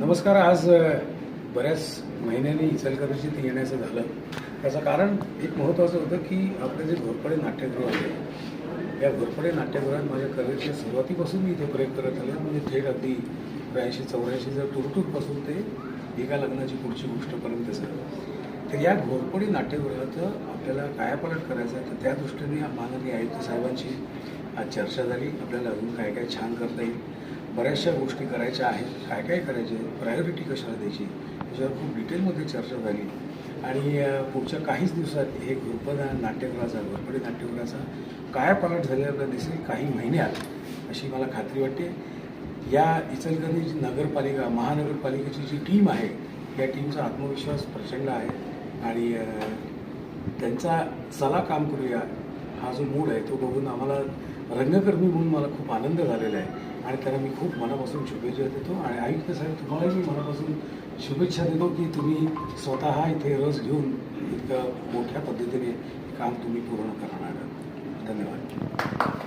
नमस्कार आज बऱ्याच महिन्यांनी इचलकरंजीत येण्याचं झालं. त्याचं कारण एक महत्त्वाचं होतं की आपलं जे घोरपडे नाट्यगृह आहे या घोरपडे नाट्यगृहात माझ्या करिअरच्या सुरुवातीपासून मी इथे प्रयोग करत आले. म्हणजे थेट अगदी त्र्याऐंशी जर टुरटूरपासून ते एका लग्नाची पुढची गोष्टपर्यंत झालं तर या घोरपडी नाट्यगृहाचं आपल्याला कायापालट करायचं आहे तर त्या दृष्टीने माननीय आयुक्त साहेबांची आज चर्चा झाली. आपल्याला अजून काय काय छान करता येईल. बऱ्याचशा गोष्टी करायच्या आहेत काय काय करायचे प्रायोरिटी कशाला द्यायची याच्यावर खूप डिटेलमध्ये चर्चा झाली. आणि पुढच्या काहीच दिवसात हे घोरपड नाट्यगृहाचा घोरपडे नाट्यगृहाचा कायापालट झालेला दिसेल काही महिन्यात अशी मला खात्री वाटते. या इचलकरंजी नगरपालिका महानगरपालिकेची जी टीम आहे या टीमचा आत्मविश्वास प्रचंड आहे. आणि त्यांचा चला काम करूया हा जो मूड आहे तो बघून आम्हाला रंगकर्मी म्हणून मला खूप आनंद झालेला आहे. आणि त्यांना मी खूप मनापासून शुभेच्छा देतो. आणि आयुक्त साहेब तुम्हालाही मी मनापासून शुभेच्छा देतो की तुम्ही स्वतः इथे रस घेऊन इतकं मोठ्या पद्धतीने काम तुम्ही पूर्ण करणार धन्यवाद.